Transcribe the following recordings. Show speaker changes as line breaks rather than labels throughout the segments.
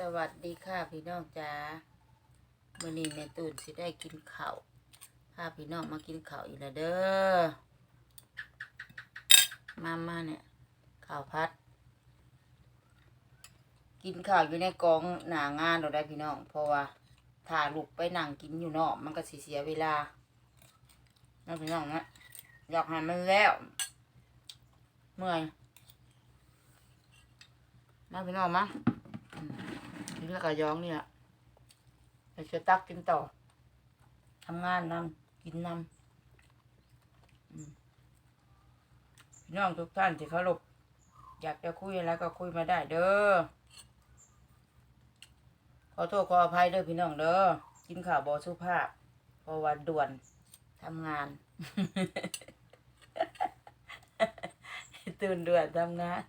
สวัสดีค่ะพี่น้องจ้ามื่อนี้แม่ตื่นสิได้กินข้าวพาพี่น้องมากินข้าวอีกแล้วเด้อ มามาเนี่ยข้าวพัด กินข้าวอยู่ในกองหนางานเราได้พี่น้อง เพราะว่าถ้าลูกไปนั่งกินอยู่นอกมันก็เสียเวลานะพี่น้องนะอยากให้มันแล้ว เมื่อยมาพี่น้องมา นี่แล้วก็ย้องนี่แหละเราจะตักกินต่อทำงานนำกินนำพี่น้องทุกท่านที่เคารพอยากจะคุยอะไรก็คุยมาได้เด้อขอโทษขออภัยเด้อพี่น้องเด้อกินข่าวบอสุภาพเพราะว่าด่วนทำงาน ตื่นด่วนทำงาน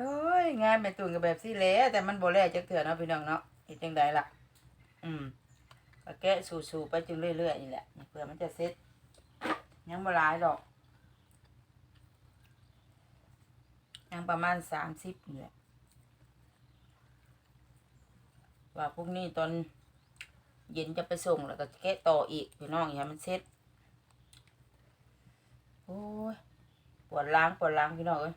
โอ้ยงานแม่ตูนกับแบบซี่แหล้วแต่มันบ่แลจักเถื่อเนาะพี่น้องเนาะเฮ็ดจังไดล่ะ อืมก็แกะสู่ๆไปจนเรื่อยๆนี่แหละเพื่อมันจะเสร็จยังบ่หลายดอกยังประมาณสามสิบนี่แหละว่าพรุ่งนี้ตอนเย็นจะไปส่งแล้วก็แกะต่ออีกพี่น้องอย่ามันเสร็จโอ้ยปวดล้างปวดล้างพี่น้องเอ้ย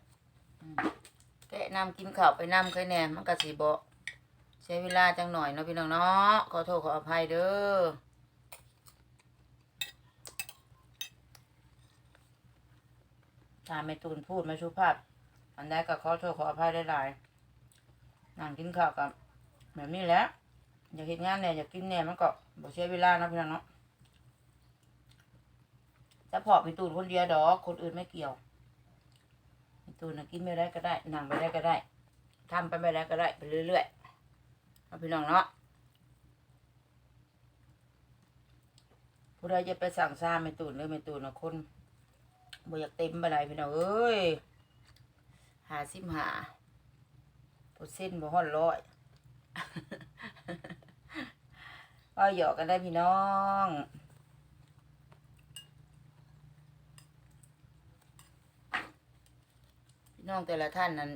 แกะนำกินข้าวไปนำเคยแหน่มันก็สิบ่ใช้เวลาจังหน่อยเนาะพี่น้องเนาะขอโทษขออภัยเด้อถ้าไม่ตูนพูดไม่สุภาพ อันใดก็ขอโทษขออภัยได้หลายๆนั่งกินข้าวกับแบบนี้แหละอยากเห็นงานเนี่ยอยากกินเนี่ยมันก็บ่ใช้เวลานาะพี่น้องเนาะจะพอพี่ตูนคนเดียวดอก คนอื่นไม่เกี่ยว ตูนนะกินไม่ได้ก็ได้นั่งไปได้ก็ได้ทำไปไม่ได้ก็ได้ไปเรื่อยๆเอาพี่น้องเนาะผู้ใดจะไปสั่งซ่าไม่ตูนเลยไม่ตูนนะคนบ่อยากเต็มไปไหนใดพี่น้องเอ้ยหาสิบหาปดเส้นบ่ฮอดร้อยก็หยอกกันได้พี่น้อง พี่น้องแต่ละท่านนั้น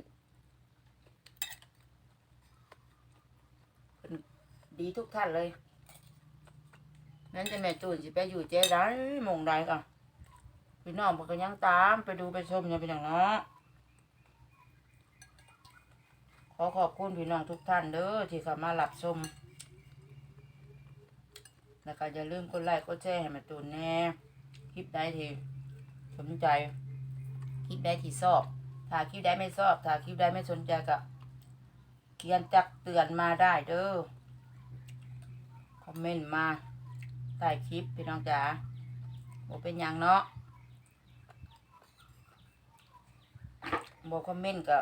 เป็นดีทุกท่านเลยนั้นจะแม่ตูนสิไปอยู่เจ๊ได้มงใดก่ะพี่น้องเพนก็ยังตามไปดูไปชมอย่าไปอย่างเนาะขอขอบคุณพี่น้องทุกท่านเด้อที่เข้ามารับชมแล้วก็อย่าลืมกดไลค์กดแชร์ให้แม่ตูนแน่คลิปใดที่สนใจคลิปใดที่ชอบ ถ้าคลิปใดไม่ชอบ ถ้าคลิปใดไม่สนใจก็เขียนจักเตือนมาได้เด้อ คอมเมนต์มาใต้คลิปพี่น้องจ๋าบอเป็นหยังเนาะบอคอมเมนต์ก็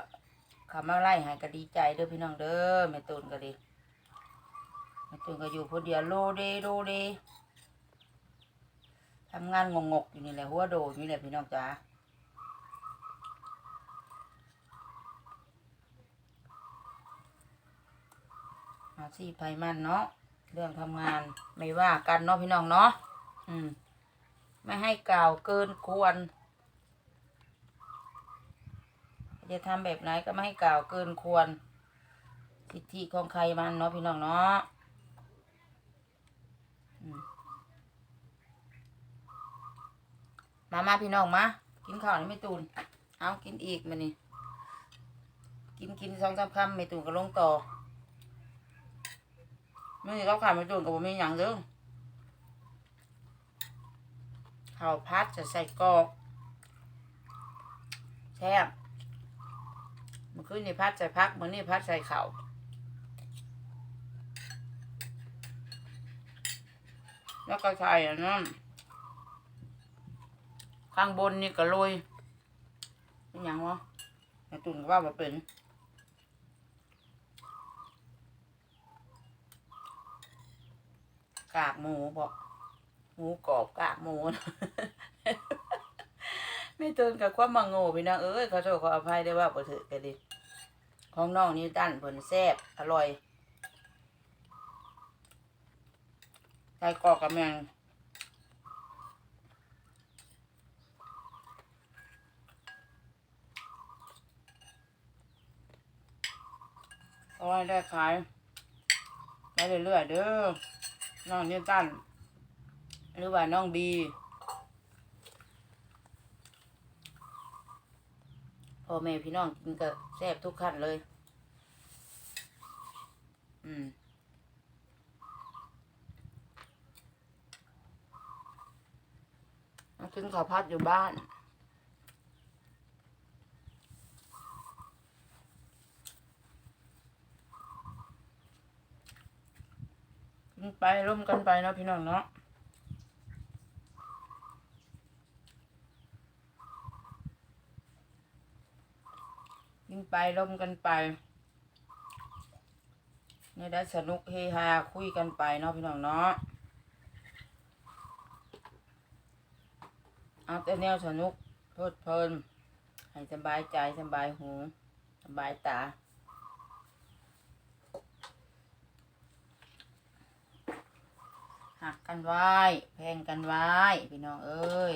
คำมาไล่หายก็ดีใจเด้อพี่น้องเด้อแม่ตูนก็ดีแม่ตูนก็อยู่คนเดียวโลเดโลเดทำงานงงกอยู่นี่แหละหัวโดอยู่นี่แหละพี่น้องจ๋า อาชีพไพมันเนาะเรื่องทำงานไม่ว่ากันเนาะพี่น้องเนาะอืม ไม่ให้กล่าวเกินควร จะทำแบบไหนก็ไม่ให้กล่าวเกินควร สิทธิของใครมันเนาะพี่น้องเนาะมมามาพี่น้องมา กินข้าวนี่ไม่ตูน เอากินอีกมานี่ กินกินสองสามคำไม่ตูนก็ลงต่อ ไม่มีข้าวขายไม่ตุนกับผมมีอย่างเด้อข้าวพัดจะใส่กอกแซ่บมื่อคืนนี่พัดใส่พักมื่อนี่พัดใส่ข้าวแล้วก็ใส่อันนั้นข้างบนนี่ก็โรยเป็นหยังวะแม่ตุนก็ว่ามาเป็น กากหมูบอกหมูกรอบกากหมูนไม่ตื่นกับความมังโง่พี่น้องเอ้ยขอโทษขออภัยได้ว่าบ่ถือกันดิของน้องนิวตันผลแซ่บอร่อยใส่กรอกกับแมงก็ได้ขายไปเรื่อยๆเด้อ น้องนิวตันหรือว่าน้องบีพ่อแม่พี่น้องกินก็แซ่บทุกขั้นเลย อืมมากินข้าวพัดอยู่บ้าน ไปร่วมกันไปเนาะพี่น้องเนาะกินไปร่วมกันไปนี่ได้สนุกเฮฮาคุยกันไปเนาะพี่น้องเนาะเอาแต่แนวสนุกเพลิดเพลินให้สบายใจสบายหูสบายตา หั กันไว้ แพงกันไว้ พี่น้องเอ้ย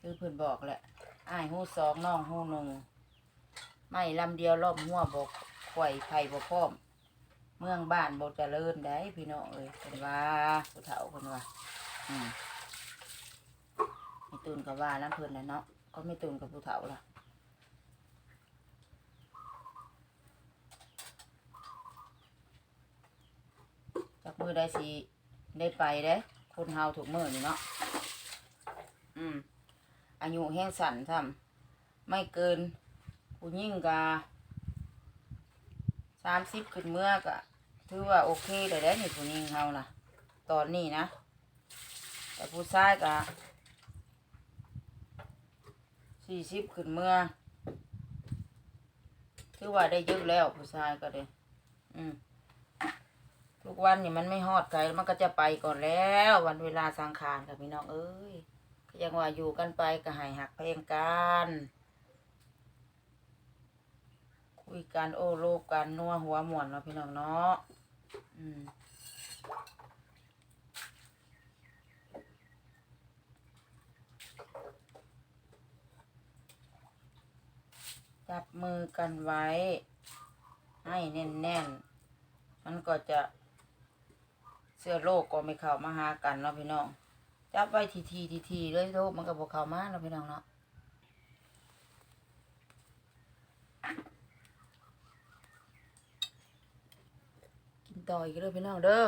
คือเพื่อนบอกแหละอ้ายหูสองน้องหูหนึ่งไม่ลำเดียวรอบหัวบกข่อยไผ่บกพร้อม เมืองบ้านบกเจริญได้พี่น้องเอ้ยเป็นว่าผู้เฒ่าคนว่าอืมไม่ตูนกับว่าน้ำเพื่อนนะเนาะก็ไม่ตูนกับผู้เฒ่าล่ะ จาก มือได้สิได้ไปเด้คนเฮาถูกมือนี่เนาะอืมอายุแห้งสั่นทำไม่เกินผู้ยิ่งกาสามสิบขึ้นเมื่อกะถือว่าโอเคเลยได้นี่ผู้ยิ่งเฮานะตอนนี้นะ แต่ผู้ชายกะสี่สิบขึ้นเมื่อถือว่าได้เยอะแล้วผู้ชายก็เลยอืม ทุกวันนี่มันไม่ฮอดไกลมันก็จะไปก่อนแล้ว วันเวลาสังขารกับพี่น้องเอ้ยยังว่าอยู่กันไปก็หายหักเพลงกันคุยกันโอ้โลกกันนัวหัวหมวนเนาะพี่น้องเนาะอืมจับมือกันไว้ ให้แน่นๆ มันก็จะ เสื้อโลกก็ไม่เข้ามาหากันเนาะพี่น้องจับไว้ทีทีทีทีๆเลยโลกมันก็บอกเข้ามาเนาะพี่น้องเนาะกินต่ออีกเลยพี่น้องเด้อ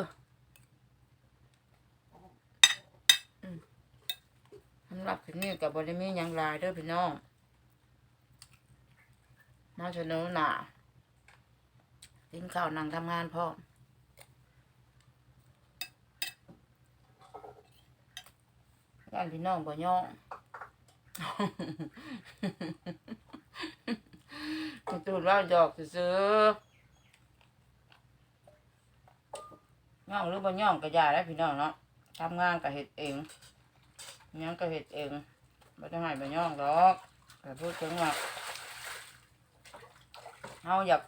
สำหรับคลิปนี้กับบริมียังลายเด้อพี่น้องมาเสนหนากินข้าวนั่งทำงานพร้อ ย่านพี่น้องบ่ย่องตูดว่าหยอกซื้อย่องหรือบ่ย่องก็อย่าแล้วพี่น้องเนาะทำงานก็เฮ็ดเองยังก็เฮ็ดเองบ่ต้องให้บ่ย่องดอกแต่พูดถึงว่าเฮาอยาก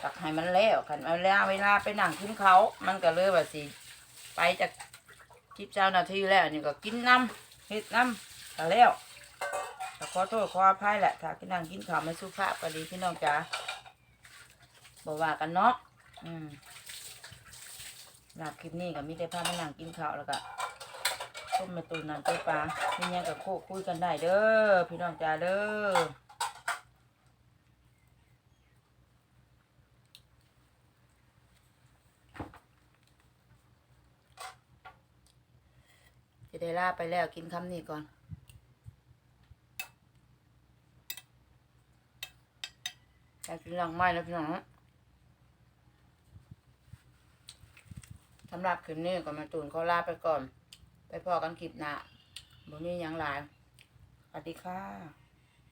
อยากให้มันแล้วกันเอาแล้วเวลาไปนั่งกินเขา มันก็เลยว่าสิ ไปจาก ทิพเจ้านาทีแล้วนี่ก็กินน้ำเฮ็ดน้ำก็แล้วก็ขอโทษขออภัยแหละถ้ากินนั่งกินข้าวไม่สุภาพก็ดีพี่น้องจ๋าบอกว่ากันเนาะอืมหลับคลิปนี้ก็มีแต่พามานั่งกินข้าวแล้วก็ต้มมาตูนน้ำต้มปลาพี่ยังกับโคคุยกันได้เด้อพี่น้องจ๋าเด้อ จะได้ลาไปแล้วกินคำนี้ก่อนอยากกินหลังไม้แล้วพี่น้องสำหรับคลิปนี้ก็มาตูนเขาลาไปก่อน ไปพอกันคลิปหน้าบนนี้ยังหลายสวัสดีค่ะ